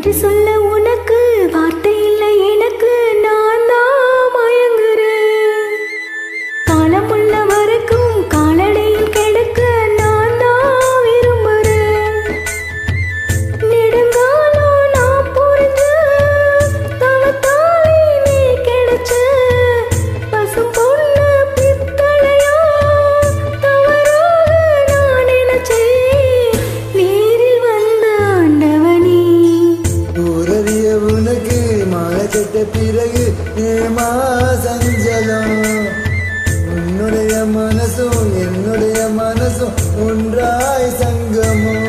என்று சொல்ல மனசும் என்னுடைய மனசும் ஒன்றாய் சங்கமும்.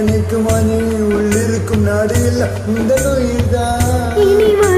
நினைக்கும் அணி உள்ளிருக்கும் நாடு உங்கள் உயிர்தான்.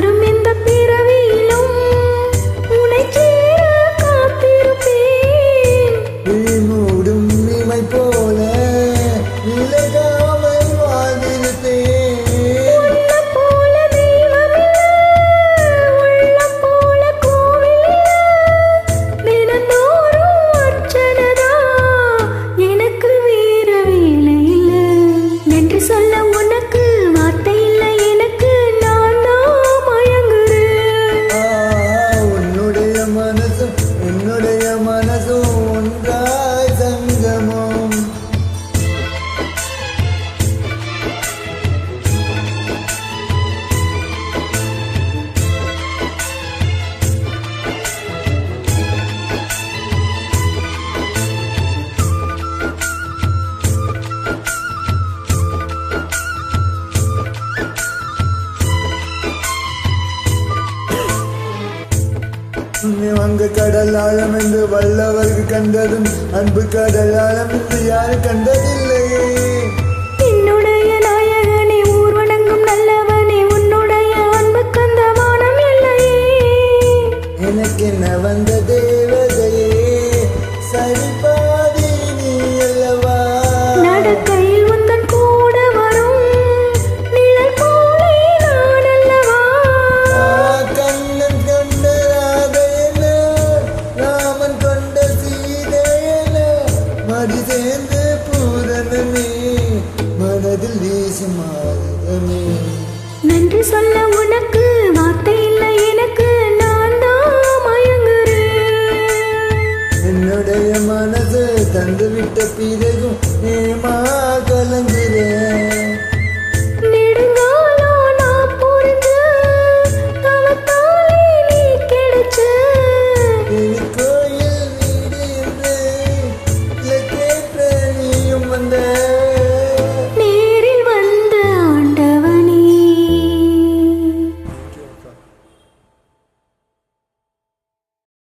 அங்கு கடல் ஆழம் என்று வல்லவர்கள் கண்டதும் அன்பு கடல் ஆழம் என்று யாரு கண்டது? பாடி சேர்ந்த பூரணமே மனதில் வீசும் ஆயுதமே நன்றி சொல்ல உனக்கு வார்த்தை இல்லை எனக்கு நான் தான் என்னுடைய மனது தந்துவிட்ட பிறகும் ஏமா கலங்குறேன்